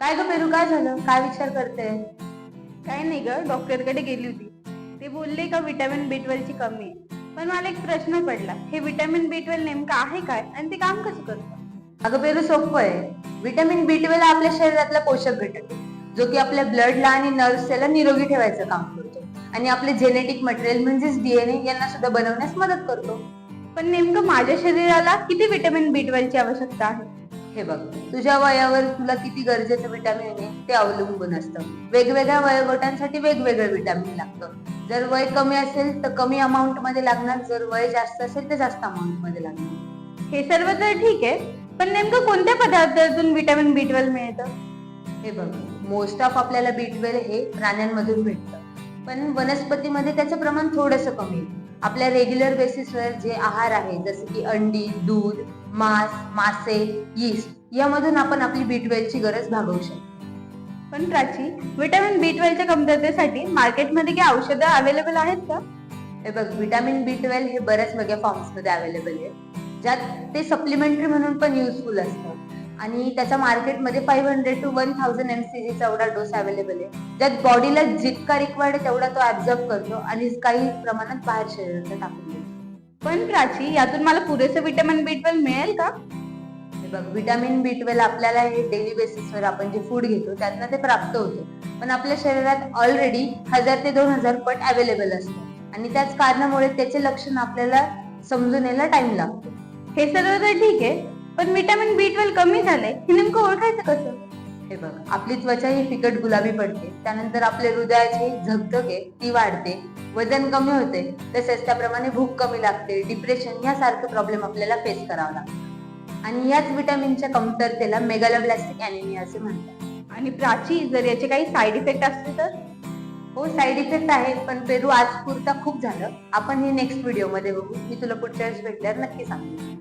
काय ग पेरू काय झालं? काय विचार करते काय नाही ग डॉक्टरकडे गेली होती. ते बोलले का विटॅमिन बी ची कमी आहे. पण मला एक प्रश्न पडला हे विटॅमिन बी ट्वेल्व नेमकं आहे काय? आणि ते काम कसं करतं? अगं पेरू सोपं आहे. विटॅमिन बी ट्वेल्व आपल्या शरीरातला पोषक घटक जो की आपल्या ब्लडला आणि नर्व्सला निरोगी ठेवायचं काम करतो. आणि आपले जेनेटिक मटेरियल म्हणजेच डीएनए यांना सुद्धा बनवण्यास मदत करतो. पण नेमकं माझ्या शरीराला किती विटॅमिन बी ची आवश्यकता आहे? हे बघ तुझ्या वयावर तुला किती गरजेचं विटॅमिन आहे ते अवलंबून असतं. वेगवेगळ्या वयोगटांसाठी वेगवेगळं विटॅमिन लागतं. जर वय कमी असेल तर कमी अमाऊंटमध्ये लागणार. जर वय जास्त असेल तर जास्त अमाऊंटमध्ये लागणार. हे सर्व तर ठीक आहे पण नेमकं कोणत्या पदार्थातून विटॅमिन बी ट्वेल्व मिळतं? हे बघ मोस्ट ऑफ आपल्याला बी ट्वेल्व हे प्राण्यांमधून भेटतं पण वनस्पतीमध्ये त्याचं प्रमाण थोडंसं कमी आहे. आपल्या रेग्युलर बेसिसवर जे आहार आहे जसे की अंडी दूध मांस मासे यीस्ट यामधून आपण आपली बी ची गरज भागवू शकतो. पण प्राची विटॅमिन बी ट्वेल्वच्या कमतरतेसाठी मार्केटमध्ये काही औषधं अवेलेबल आहेत का? हे बघ विटॅमिन बी ट्वेल्व हे बऱ्याच वेगळ्या फॉर्म्समध्ये अवेलेबल आहे ज्यात ते सप्लिमेंटरी म्हणून पण युजफुल असतं. आणि त्याच्या मार्केटमध्ये five hundred to one thousand M C जीचा एवढा डोस अवेलेबल आहे. ज्यात बॉडीला जितका रिक्वायर्ड आहे तेवढा तो ऍब्झॉर्ब करतो आणि काही प्रमाणात बाहेर शरीरात टाकून देतो. पण प्राची यातून मला पुरेसं विटॅमिन बी ट्वेल्व मिळेल का? बघ विटॅमिन बी ट्वेल्व आपल्याला हे डेली बेसिसवर आपण जे फूड घेतो त्यातनं ते प्राप्त होतं. पण आपल्या शरीरात ऑलरेडी हजार ते दोन हजार पट अवेलेबल असतं आणि त्याच कारणामुळे त्याचे लक्षण आपल्याला समजून यायला टाइम लागतो. हे सर्व तर ठीक आहे पण विटॅमिन बी ट्वेल्व कमी झालंय. हे नेमकं ओळखायचं कसं? हे बघ आपली त्वचा ही फिकट गुलाबी पडते. त्यानंतर आपल्या हृदयाची झगधग ती वाढते. वजन कमी होते तसेच त्याप्रमाणे भूक कमी लागते. डिप्रेशन यासारखे प्रॉब्लेम आपल्याला फेस करावा लागतो आणि याच विटॅमिनच्या कमतरतेला मेगालोब्लास्टिक अॅनिमिया असे म्हणतात. आणि प्राची जर याचे काही साईड इफेक्ट असते तर? हो साईड इफेक्ट आहे पण पेरू आज पुरता खूप झालं. आपण हे नेक्स्ट व्हिडिओमध्ये बघू. मी तुला पुढच्या वेळेस भेटल्यावर नक्की सांगेन